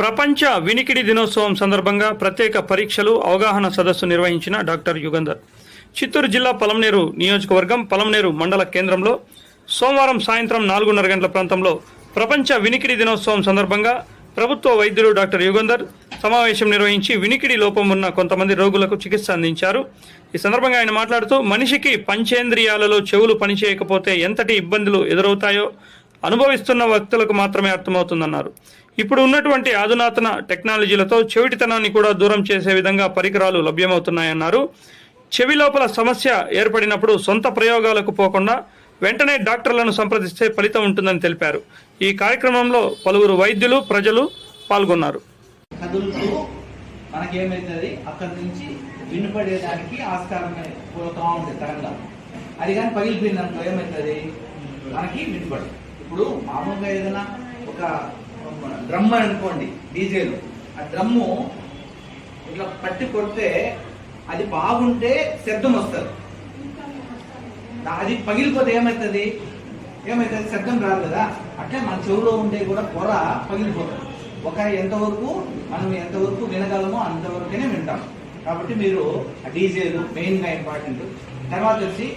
ప్రపంచ వినికిడి దినోత్సవం సందర్భంగా ప్రత్యేక పరీక్షలు అవగాహన సదస్సు నిర్వహించిన డాక్టర్ యుగంధర్. చిత్తూరు జిల్లా పలమనేరు నియోజకవర్గం పలమనేరు మండల కేంద్రంలో సోమవారం సాయంత్రం నాలుగున్నర గంటల ప్రాంతంలో ప్రపంచ వినికిడి దినోత్సవం సందర్భంగా ప్రభుత్వ వైద్యులు డాక్టర్ యుగంధర్ సమావేశం నిర్వహించి వినికిడి లోపం ఉన్న కొంతమంది రోగులకు చికిత్స అందించారు. ఈ సందర్భంగా ఆయన మాట్లాడుతూ మనిషికి పంచేంద్రియాలలో చెవులు పనిచేయకపోతే ఎంతటి ఇబ్బందులు ఎదురవుతాయో అనుభవిస్తున్న వ్యక్తులకు మాత్రమే అర్థమవుతుందన్నారు. ఇప్పుడు ఉన్నటువంటి అధునాతన టెక్నాలజీలతో చెవిటితనాన్ని కూడా దూరం చేసే విధంగా పరికరాలు లభ్యమవుతున్నాయన్నారు. చెవి లోపల సమస్య ఏర్పడినప్పుడు సొంత ప్రయోగాలకు పోకుండా వెంటనే డాక్టర్లను సంప్రదిస్తే ఫలితం ఉంటుందని తెలిపారు. ఈ కార్యక్రమంలో పలువురు వైద్యులు ప్రజలు పాల్గొన్నారు. మనకేమవుతుంది అక్కడి నుంచి వినపడేదానికి ఆస్కారం పోతా ఉంటుంది అది కానీ ఏమవుతుంది మనకి వినపడదు. ఇప్పుడు మామూలుగా ఏదైనా ఒక డ్రమ్ అనుకోండి డీజేలు. ఆ డ్రమ్ము ఇట్లా పట్టి కొడితే అది బాగుంటే శబ్దం వస్తుంది. అది పగిలిపోతే ఏమవుతుంది ఏమవుతుంది శబ్దం రాదు కదా. అట్లే మన చెవులో ఉండే కూడా పొర పగిలిపోతుంది. ఒక ఎంతవరకు మనం ఎంతవరకు వినగలమో అంతవరకునే వింటాం. కాబట్టి మీరు ఆ డీజేలు మెయిన్గా ఇంపార్టెంట్. తర్వాత వచ్చి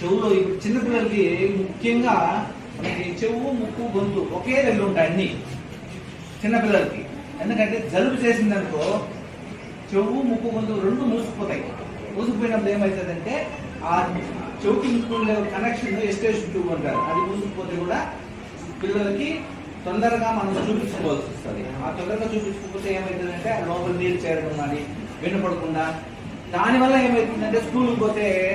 చెవులో ఇప్పుడు చిన్నపిల్లలకి ముఖ్యంగా చెవు ముక్కు గొంతు ఒకే దగ్గర ఉంటాయి అన్ని. చిన్నపిల్లలకి. ఎందుకంటే జలుబు చేసిందనుకో చెవు ముక్కు గొంతు రెండు మూసుకుపోతాయి. మూసుకుపోయినప్పుడు ఏమవుతుందంటే ఆ చెవుకి ముక్కు కనెక్షన్ ఎస్టేషన్ ట్యూబ్ అంటారు. అది మూసుకుపోతే కూడా పిల్లలకి తొందరగా మనం చూపించుకోవాల్సి వస్తుంది. ఆ తొందరగా చూపించుకోకపోతే ఏమవుతుందంటే లోపల నీళ్ళు చేరడం కానీ వినపడకుండా దానివల్ల ఏమవుతుందంటే స్కూల్కి పోతే